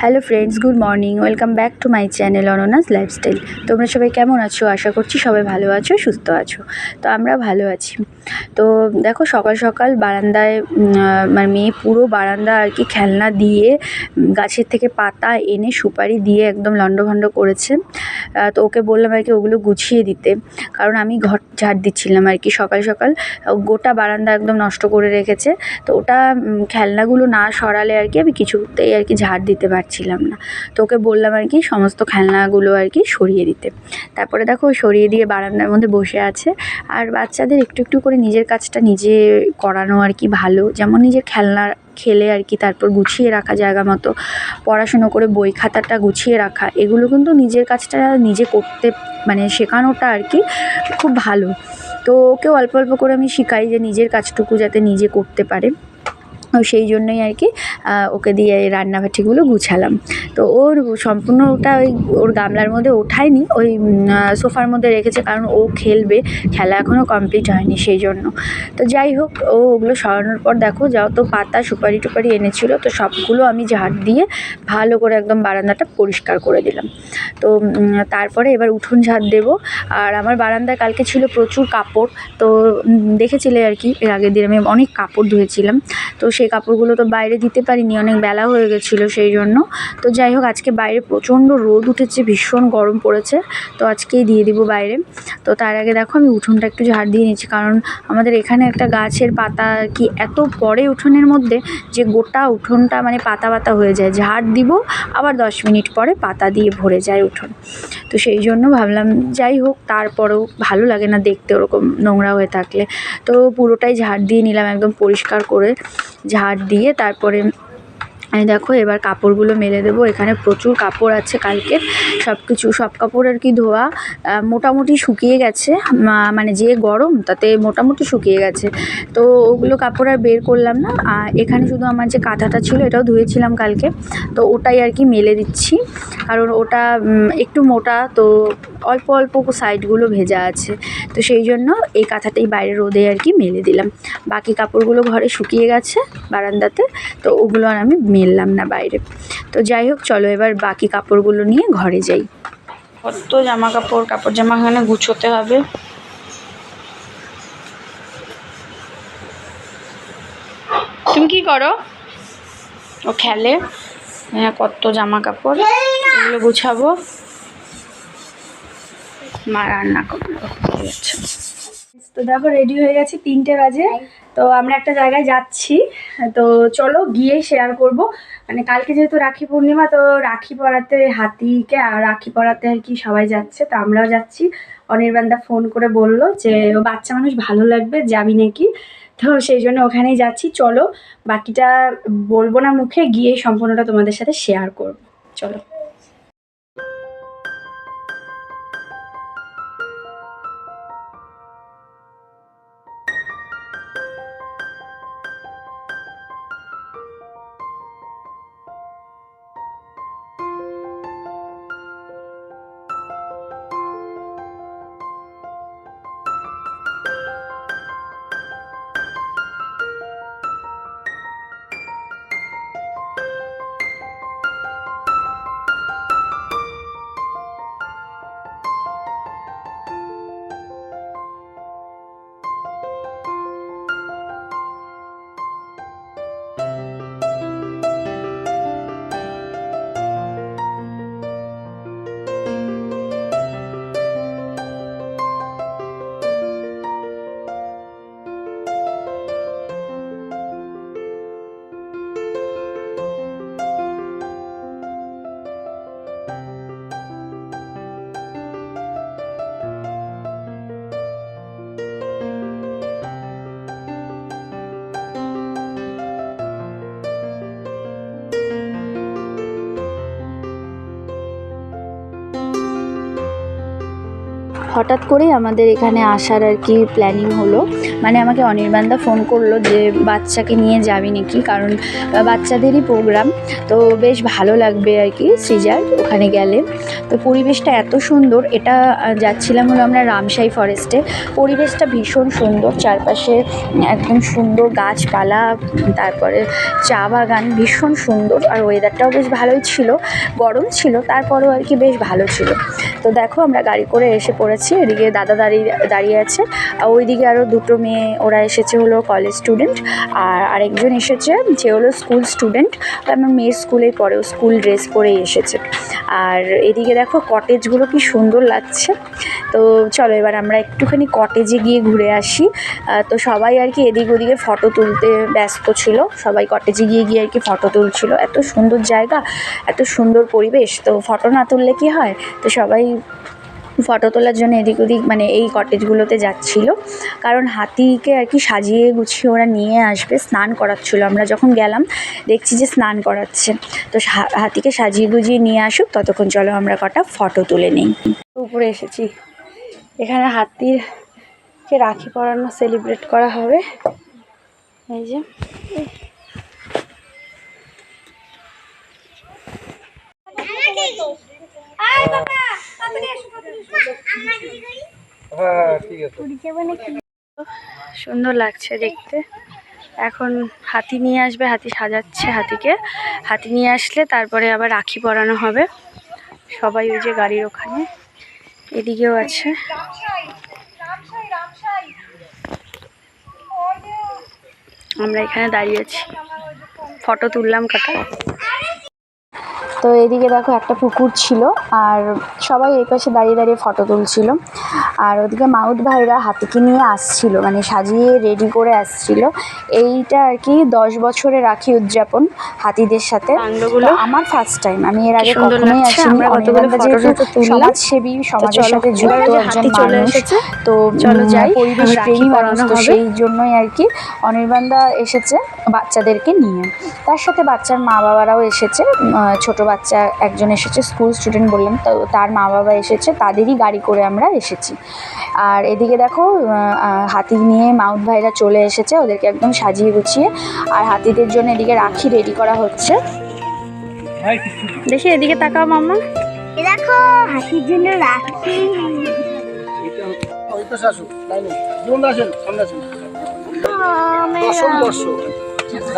Hello friends good morning welcome back to my channel অননাস lifestyle তোমরা সবাই কেমন আছো? আশা করছি সবাই ভালো আছো, সুস্থ আছো। তো আমরা ভালো আছি। তো দেখো, সকাল সকাল বারান্দায় মানে মেয়ে পুরো বারান্দা আর কি খেলনা দিয়ে গাছের থেকে পাতা এনে সুপারি দিয়ে একদম লণ্ডভণ্ড করেছে। তো ওকে বললাম আর কি ওগুলো গুছিয়ে দিতে। কারণ আমি ঘর ঝাড় দিচ্ছিলাম আর কি সকাল সকাল। গোটা বারান্দা একদম নষ্ট করে রেখেছে। তো ওটা খেলনাগুলো না সরালে আর কি আমি কিছুতেই আর কি ঝাড় দিতে পারছিলাম না। তো ওকে বললাম আর কি, সমস্ত খেলনাগুলো আর কি সরিয়ে দিতে। তারপরে দেখো সরিয়ে দিয়ে বারান্দার মধ্যে বসে আছে। আর বাচ্চাদের একটু একটু করে নিজের কাজটা নিজে করানো আর কি ভালো। যেমন নিজের খেলনা খেলে আর কি তারপর গুছিয়ে রাখা জায়গা মতো, পড়াশুনো করে বই খাতাটা গুছিয়ে রাখা, এগুলো কিন্তু নিজের কাজটা নিজে করতে মানে শেখানোটা আর কি খুব ভালো। তো ওকে অল্প অল্প করে আমি শেখাই যে নিজের কাজটুকু যাতে নিজে করতে পারে। সেই জন্যই আর কি ওকে দিয়ে রান্নাবাটিগুলো গুছালাম। তো ওর সম্পূর্ণ ওটা ওই ওর গামলার মধ্যে ওঠায়নি, ওই সোফার মধ্যে রেখেছে কারণ ও খেলবে, খেলা এখনও কমপ্লিট হয়নি সেই জন্য। তো যাই হোক, ও ওগুলো সরানোর পর দেখো, যাও তো পাতা সুপারি টুপারি এনেছিলো, তো সবগুলো আমি ঝাড় দিয়ে ভালো করে একদম বারান্দাটা পরিষ্কার করে দিলাম। তো তারপরে এবার উঠোন ঝাড় দেবো। আর আমার বারান্দায় কালকে ছিল প্রচুর কাপড়, তো দেখেছিলে আর কি, এর আগের দিন আমি অনেক কাপড় ধুয়েছিলাম। তো সেই কাপড়গুলো তো বাইরে দিতে পারিনি, অনেক বেলা হয়ে গেছিল সেই জন্য। তো যাই হোক, আজকে বাইরে প্রচণ্ড রোদ উঠেছে, ভীষণ গরম পড়েছে। তো আজকেই দিয়ে দিব বাইরে। তো তার আগে দেখো, আমি উঠোনটা একটু ঝাড় দিয়ে নিচ্ছি, কারণ আমাদের এখানে একটা গাছের পাতা কি এত পরে উঠোনের মধ্যে যে গোটা উঠোনটা মানে পাতা পাতা হয়ে যায়। ঝাড় দিব, আবার দশ মিনিট পরে পাতা দিয়ে ভরে যায় উঠোন। তো সেই জন্য ভাবলাম, যাই হোক, তারপরেও ভালো লাগে না দেখতে ওরকম নোংরা হয়ে থাকলে। তো পুরোটাই ঝাড় দিয়ে নিলাম, একদম পরিষ্কার করে। ঝাড় দিয়ে তারপরে এই দেখো, এবার কাপড়গুলো মেলে দেবো। এখানে প্রচুর কাপড় আছে কালকে। সব কিছু সব কাপড় আর কি ধোয়া? মোটামুটি শুকিয়ে গেছে। মানে যে গরম, তাতে মোটামুটি শুকিয়ে গেছে। তো ওগুলো কাপড় আর বের করলাম না। এখানে শুধু আমার যে কাঁথাটা ছিল, এটাও ধুয়েছিলাম কালকে। তো ওটাই আর কি মেলে দিচ্ছি। কারণ ওটা একটু মোটা, তো অল্প অল্প সাইডগুলো ভেজা আছে। তো সেই জন্য এই কাঁথাটাই বাইরে রোদে আর কি মেলে দিলাম। বাকি কাপড়গুলো ঘরে শুকিয়ে গেছে বারান্দাতে। তো ওগুলো আর আমি মেললাম না বাইরে। তো যাই হোক চলো এবার বাকি কাপড়গুলো নিয়ে ঘরে যাই। কত জামা কাপড় কাপড় জামা এখানে গুছোতে হবে। তুমি কি করো? ও খেলে। হ্যাঁ কত জামা কাপড় এগুলো গুছাবো। মা রান্না করল। ঠিক আছে। তো দেখো রেডি হয়ে গেছে তিনটে বাজে। তো আমরা একটা জায়গায় যাচ্ছি। তো চলো গিয়ে শেয়ার করব। মানে কালকে যেহেতু রাখি পূর্ণিমা, তো রাখি পরাতে হাতিকে আর রাখি পড়াতে আর কি সবাই যাচ্ছে, তো আমরাও যাচ্ছি। অনির্বাণদা ফোন করে বলল যে, ও বাচ্চা মানুষ ভালো লাগবে, যাবি নাকি? তো সেই জন্য ওখানেই যাচ্ছি। চলো, বাকিটা বলব না মুখে, গিয়ে সম্পূর্ণটা তোমাদের সাথে শেয়ার করব। চলো। হঠাৎ করেই আমাদের এখানে আসার আর কি প্ল্যানিং হলো। মানে আমাকে অনির্বাণদা ফোন করল যে, বাচ্চাকে নিয়ে যাবি নাকি? কারণ বাচ্চাদেরই প্রোগ্রাম তো বেশ ভালো লাগবে আর কি সিজার ওখানে গেলে। তো পরিবেশটা এত সুন্দর। এটা যাচ্ছিলাম হলো আমরা রামসাই ফরেস্টে পরিবেশটা ভীষণ সুন্দর। চারপাশে একদম সুন্দর গাছপালা, তারপরে চা বাগান ভীষণ সুন্দর। আর ওয়েদারটাও বেশ ভালোই ছিল। গরম ছিল, তারপরেও আর কি বেশ ভালো ছিল। তো দেখো আমরা গাড়ি করে এসে পড়েছি। এদিকে দাদা দাঁড়িয়ে দাঁড়িয়ে আছে। আর ওইদিকে আরও দুটো মেয়ে, ওরা এসেছে হলো কলেজ স্টুডেন্ট আর আরেকজন এসেছে যে হলো স্কুল স্টুডেন্ট আমার মেয়ের স্কুলে ও স্কুল ড্রেস পরেই এসেছে। আর এদিকে দেখো কটেজগুলো কি সুন্দর লাগছে। তো চলো এবার আমরা একটুখানি কটেজে গিয়ে ঘুরে আসি। তো সবাই আর কি এদিক ওদিকে ফটো তুলতে ব্যস্ত ছিল। সবাই কটেজে গিয়ে গিয়ে আর কি ফটো তুলছিল। এত সুন্দর জায়গা, এত সুন্দর পরিবেশ। তো ফটো না তুললে কি হয়? তো সবাই ফটো তোলার জন্য এদিক ওদিক মানে এই কটেজগুলোতে যাচ্ছিল। কারণ হাতিকে আর কি সাজিয়ে গুছিয়ে ওরা নিয়ে আসবে, স্নান করাচ্ছিল। আমরা যখন গেলাম, দেখছি যে স্নান করাচ্ছে। তো হাতিকে সাজিয়ে গুজিয়ে নিয়ে আসুক, ততক্ষণ চলো আমরা কটা ফটো তুলে নিই। উপরে এসেছি। এখানে হাতির কে রাখি পরানো সেলিব্রেট করা হবে। এই যে। আছে সুন্দর লাগছে দেখতে। এখন হাতি নিয়ে আসবে, হাতি সাজাচ্ছে হাতিকে। হাতি নিয়ে আসলে তারপরে আবার রাখি পরানো হবে। সবাই ওই যে গাড়ির ওখানে, এদিকেও আছে। আমরা এখানে দাঁড়িয়ে আছি। ফটো তুললাম কটা। তো এদিকে দেখো একটা পুকুর ছিল আর সবাই এই পাশে দাঁড়িয়ে দাঁড়িয়ে ফটো তুলছিল। আর ওদিকে মাউথ ভাইরা হাতিকে নিয়ে আসছিল মানে সাজিয়ে রেডি করে আসছিল। এইটা আর কি দশ বছরে রাখি উদযাপন হাতিদের সাথে। আমার ফার্স্ট টাইম আমি এর আগে কখনোই আসিনি। যেহেতু তুললাম। সমাজসেবী সমাজের সাথে যুক্ত একজন মানুষ তো যাই, পরিবেশ প্রেমী মানুষ তো সেই জন্যই আর কি অনির্বাণদা এসেছে বাচ্চাদেরকে নিয়ে। তার সাথে বাচ্চার মা বাবারাও এসেছে ছোট বাচ্চা একজন এসেছে স্কুল স্টুডেন্ট বললাম তো তার মা বাবা এসেছে তাদেরই গাড়ি করে আমরা এসেছি। আর এদিকে দেখো হাতি নিয়ে মাউথ ভাইরা চলে এসেছে ওদেরকে একদম সাজিয়ে গুছিয়ে। আর হাতিদের জন্য এদিকে রাখি রেডি করা হচ্ছে। দেখি এদিকে তাকাও মাম্মা। এ দেখো হাসির জন্য রাখি। ওই তো শাশু লাইনে। আসেন সামনে আসেন। দশম বর্ষ।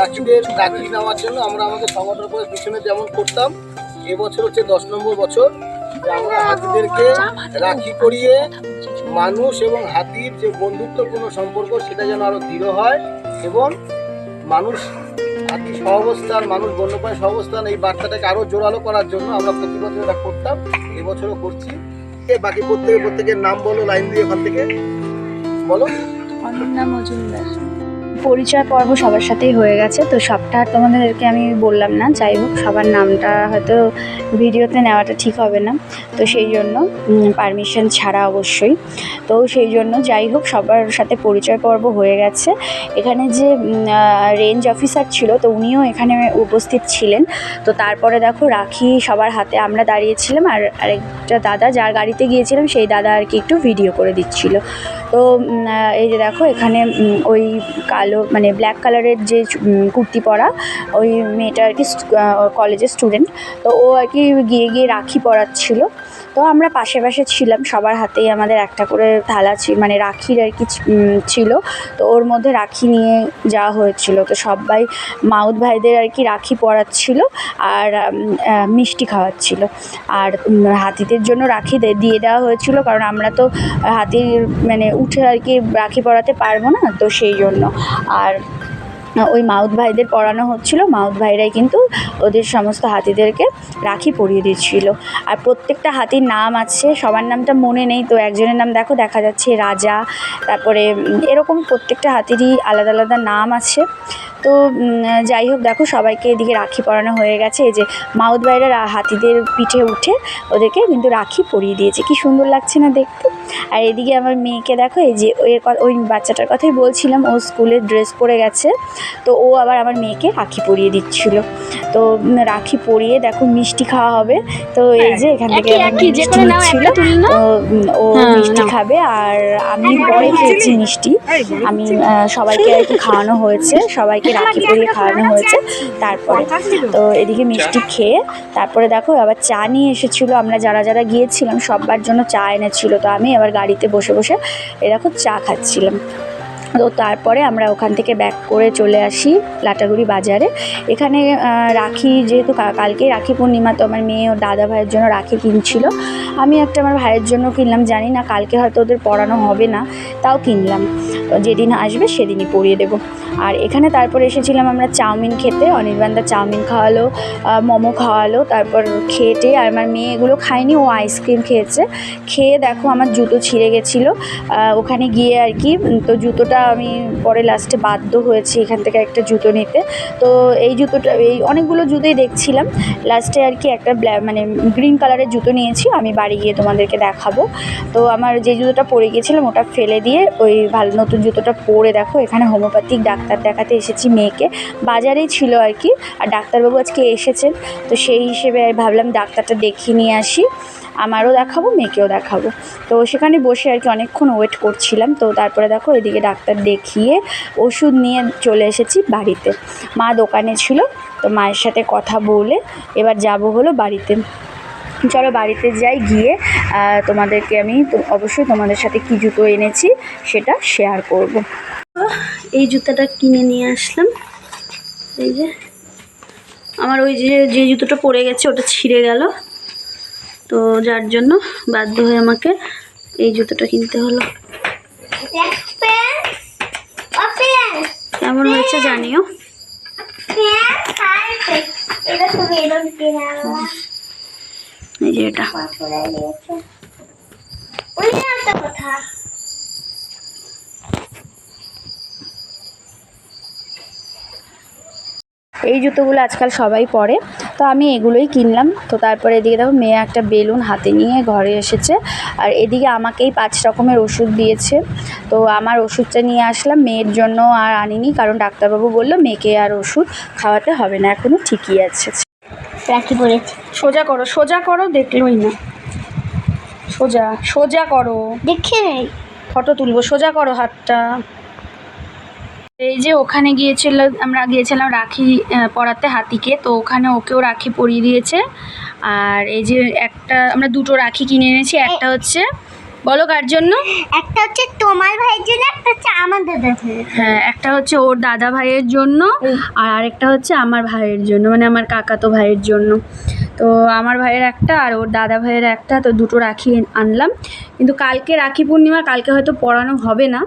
রাখিদের রাখি নেওয়ার জন্য আমরা আমাদের সংগঠন করে পিছনে যেমন করতাম, এবছর হচ্ছে দশ নম্বর বছর। আমরা হাতিদেরকে রাখি করিয়ে মানুষ এবং হাতির যে বন্ধুত্বপূর্ণ সম্পর্ক, সেটা যেন আরও দৃঢ় হয় এবং মানুষ হাতি সহাবস্থান, মানুষ বন্যপ্রাণী সহাবস্থান এই বার্তাটাকে আরও জোরালো করার জন্য আমরা প্রতি বছর এটা করতাম, এবছরও করছি। বাকি প্রত্যেকে প্রত্যেকের নাম বলো, লাইন দিয়ে ওখান থেকে। বলো। অনন্যা মজুমদার। পরিচয় পর্ব সবার সাথেই হয়ে গেছে, তো সবটা আর তোমাদেরকে আমি বললাম না। যাই হোক, সবার নামটা হয়তো ভিডিওতে নেওয়াটা ঠিক হবে না, তো সেই জন্য পারমিশন ছাড়া অবশ্যই। তো সেই জন্য যাই হোক, সবার সাথে পরিচয় পর্ব হয়ে গেছে। এখানে যে রেঞ্জ অফিসার ছিল, তো উনিও এখানে উপস্থিত ছিলেন। তো তারপরে দেখো, রাখি সবার হাতে আমরা দাঁড়িয়েছিলাম, আর আরেকটা দাদা যার গাড়িতে গিয়েছিলাম, সেই দাদা আর কি একটু ভিডিও করে দিচ্ছিল। তো এই যে দেখো, এখানে ওই কালো মানে ব্ল্যাক কালারের যে কুর্তি পরা ওই মেয়েটা আর কি কলেজের স্টুডেন্ট তো ও আর কি গিয়ে গিয়ে রাখি পরাচ্ছিল। তো আমরা পাশে পাশে ছিলাম, সবার হাতেই আমাদের একটা করে থালা ছিল মানে রাখির আর কি ছিল। তো ওর মধ্যে রাখি নিয়ে যাওয়া হয়েছিল। তো সবাই মাউথ ভাইদের আর কি রাখি পরাচ্ছিল আর মিষ্টি খাওয়াচ্ছিল। আর হাতিদের জন্য রাখি দিয়ে দেওয়া হয়েছিল কারণ আমরা তো হাতির মানে উঠে আর কি রাখি পরাতে পারব না। তো সেই জন্য আর ওই মাউথ ভাইদের পড়ানো হচ্ছিল। মাউথ ভাইরাই কিন্তু ওদের সমস্ত হাতিদেরকে রাখি পরিয়ে দিচ্ছিল। আর প্রত্যেকটা হাতির নাম আছে, সবার নামটা মনে নেই তো, একজনের নাম দেখো, দেখা যাচ্ছে রাজা, তারপরে এরকম প্রত্যেকটা হাতিরই আলাদা আলাদা নাম আছে। তো যাই হোক দেখো সবাইকে এদিকে রাখি পরানো হয়ে গেছে। এই যে মাউথ হাতিদের পিঠে উঠে ওদেরকে কিন্তু রাখি পরিয়ে দিয়েছে। কি সুন্দর লাগছে না দেখতে? আর এদিকে আমার মেয়েকে দেখো এই যে ওই ওই বাচ্চাটার কথাই বলছিলাম ও স্কুলের ড্রেস পরে গেছে। তো ও আবার আমার মেয়েকে রাখি পরিয়ে দিচ্ছিল। তো রাখি পরিয়ে দেখো মিষ্টি খাওয়া হবে। তো এই যে এখান থেকে ছিল ও হ্যাঁ, মিষ্টি খাবে আর আমি পরে খেয়েছি মিষ্টি। আমি সবাইকে আর কি খাওয়ানো হয়েছে। সবাইকে রাখি পরিয়ে খাওয়ানো হয়েছে? তারপরে তো। এদিকে মিষ্টি খেয়ে তারপরে দেখো আবার চা নিয়ে এসেছিল। আমরা যারা যারা গিয়েছিলাম সবার জন্য চা এনেছিল। তো আমি আবার গাড়িতে বসে বসে এরকম দেখো চা খাচ্ছিলাম। তো তারপরে আমরা ওখান থেকে ব্যাক করে চলে আসি লাটাগুড়ি বাজারে। এখানে রাখি যেহেতু কা- কালকেই রাখি পূর্ণিমা, তো আমার মেয়ে ও দাদা ভাইয়ের জন্য রাখি কিনছিল। আমি একটা আমার ভাইয়ের জন্য কিনলাম, জানি না কালকে হয়তো ওদের পড়ানো হবে না, তাও কিনলাম। যেদিন আসবে সেদিনই পরিয়ে দেবো। আর এখানে তারপর এসেছিলাম আমরা চাউমিন খেতে, অনির্বাণদা চাউমিন খাওয়ালো মোমো খাওয়ালো, তারপর খেটে আর আমার মেয়ে এগুলো খায়নি, ও আইসক্রিম খেয়েছে। খেয়ে দেখো আমার জুতো ছিঁড়ে গেছিল। ওখানে গিয়ে আর কি তো জুতোটা আমি পরে লাস্টে বাধ্য হয়েছি এখান থেকে একটা জুতো নিতে। তো এই জুতোটা, এই অনেকগুলো জুতোই দেখছিলাম। লাস্টে আর কি একটা মানে গ্রিন কালারের জুতো নিয়েছি, আমি বাড়ি গিয়ে তোমাদেরকে দেখাবো। তো আমার যে জুতোটা পরে গিয়েছিলাম, ওটা ফেলে দিয়ে ওই ভালো, নতুন জুতোটা পরে দেখো, এখানে হোমিওপ্যাথিক ডাক্তার দেখাতে এসেছি মেয়েকে। বাজারেই ছিল আর কি, আর ডাক্তারবাবু আজকে এসেছেন। তো সেই হিসেবে ভাবলাম ডাক্তারটা দেখিয়ে নিয়ে আসি। আমারও দেখাবো, মেয়েকেও দেখাবো। তো সেখানে বসে আর কি অনেকক্ষণ ওয়েট করছিলাম। তো তারপরে দেখো এদিকে ডাক্তার দেখিয়ে ওষুধ নিয়ে চলে এসেছি বাড়িতে। মা দোকানে ছিল, তো মায়ের সাথে কথা বলে এবার যাব হলো বাড়িতে। চলো বাড়িতে যাই, গিয়ে তোমাদেরকে আমি অবশ্যই তোমাদের সাথে কী জুতো এনেছি সেটা শেয়ার করব। এই জুতাটা কিনে নিয়ে আসলাম। এই যে, আমার ওই যে যে জুতোটা পড়ে গেছে ওটা ছিঁড়ে গেল। তো যার জন্য বাধ্য হয়ে আমাকে এই জুতোটা কিনতে হলো। কেমন হয়েছে জানিও? এই যে এটা ওই একটা কথা এই জুতোগুলো আজকাল সবাই পরে। তো আমি এগুলোই কিনলাম। তো তারপরে এদিকে দেখো মেয়ে একটা বেলুন হাতে নিয়ে ঘরে এসেছে। আর এদিকে আমাকেই পাঁচ রকমের ওষুধ দিয়েছে। তো আমার ওষুধটা নিয়ে আসলাম মেয়ের জন্য আর আনিনি কারণ ডাক্তারবাবু বলল মেয়েকে আর ওষুধ খাওয়াতে হবে না এখনও ঠিকই আছে। রাখি পড়েছি সোজা করো সোজা করো দেখলোই না। সোজা সোজা করো। দেখে ফটো তুলবো সোজা করো হাতটা। এই যে ওখানে গিয়েছিল আমরা গিয়েছিলাম রাখি পড়াতে পরাতে হাতিকে তো ওখানে ওকেও রাখি পরিয়ে দিয়েছে। আর এই যে একটা আমরা দুটো রাখি কিনে এনেছি একটা হচ্ছে বলো কার জন্য? একটা হচ্ছে তোমার ভাইয়ের জন্য একটা হচ্ছে আমার দাদা হ্যাঁ একটা হচ্ছে ওর দাদা ভাইয়ের জন্য আর আরেকটা হচ্ছে আমার ভাইয়ের জন্য মানে আমার কাকাতো ভাইয়ের জন্য। তো আমার ভাইয়ের একটা আর ওর দাদা ভাইয়ের একটা তো দুটো রাখি আনলাম। কিন্তু কালকে রাখি পূর্ণিমা কালকে হয়তো পড়ানো হবে না।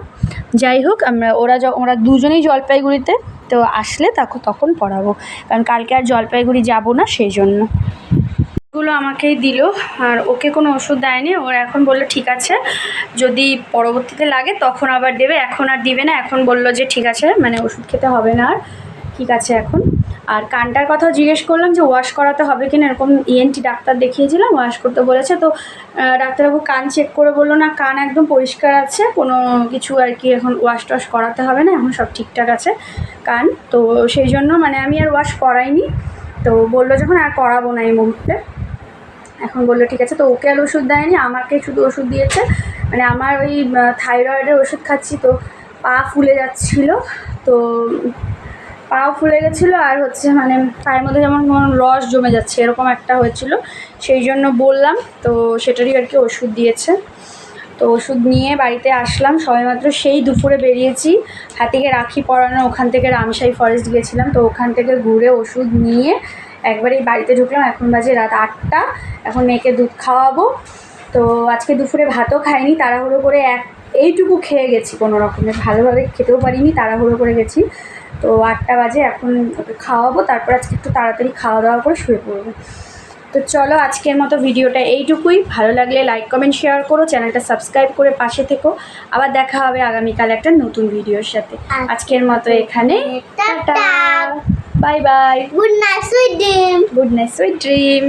যাই হোক আমরা ওরা ওরা দুজনেই জলপাইগুড়িতে তো আসলে তখন তখন পড়াবো। কারণ কালকে আর জলপাইগুড়ি যাব না সেই জন্য। এগুলো আমাকেই দিল, আর ওকে কোনো ওষুধ দেয়নি। ওর এখন বলল, ঠিক আছে, যদি পরবর্তীতে লাগে তখন আবার দেবে, এখন আর দিবে না। এখন বলল যে, ঠিক আছে মানে ওষুধ খেতে হবে না আর, ঠিক আছে এখন। আর কানটার কথা জিজ্ঞেস করলাম যে, ওয়াশ করাতে হবে কিনা? এরকম ইএনটি ডাক্তার দেখিয়েছিলাম, ওয়াশ করতে বলেছে। তো ডাক্তারবাবু কান চেক করে বলল, না, কান একদম পরিষ্কার আছে, কোনো কিছু আর কি এখন ওয়াশ টওয়াশ করাতে হবে না, এখন সব ঠিকঠাক আছে কান। তো, সেই জন্য মানে আমি আর ওয়াশ করাইনি। তো, বলল যখন, আর করাবো না এই মুহূর্তে। এখন বলল, ঠিক আছে, তো ওকে আর ওষুধ দেয়নি, আমাকে শুধু ওষুধ দিয়েছে। মানে আমার ওই থাইরয়েডের ওষুধ খাচ্ছি, তো পা ফুলে যাচ্ছিল, তো পাও ফুলে গেছিল আর হচ্ছে মানে পায়ের মধ্যে যেমন রস জমে যাচ্ছে, এরকম একটা হয়েছিল। সেই জন্য বললাম, তো সেটারই আর কি ওষুধ দিয়েছে। তো ওষুধ নিয়ে বাড়িতে আসলাম সবেমাত্র সেই দুপুরে বেরিয়েছি। হাতিকে রাখি পরানো ওখান থেকে রামসাই ফরেস্ট গেছিলাম, তো ওখান থেকে ঘুরে ওষুধ নিয়ে একবারেই বাড়িতে ঢুকলাম, এখন বাজে রাত আটটা। এখন মেয়েকে দুধ খাওয়াবো। তো আজকে দুপুরে ভাতও খাইনি, তাড়াহুড়ো করে এক, এইটুকু খেয়ে গেছি কোনো রকমের ভালোভাবে খেতেও পারিনি, তাড়াহুড়ো করে গেছি। তো আটটা বাজে, এখন ওকে খাওয়াবো, তারপর আজকে একটু তাড়াতাড়ি খাওয়া দাওয়া করে শুয়ে পড়ব। তো চলো আজকের মতো ভিডিওটা এইটুকুই। ভালো লাগলে লাইক কমেন্ট শেয়ার করো চ্যানেলটা সাবস্ক্রাইব করে পাশে থেকো। আবার দেখা হবে আগামীকাল একটা নতুন ভিডিওর সাথে। আজকের মতো এখানে। Tata. Bye bye good night sweet dream good night sweet dream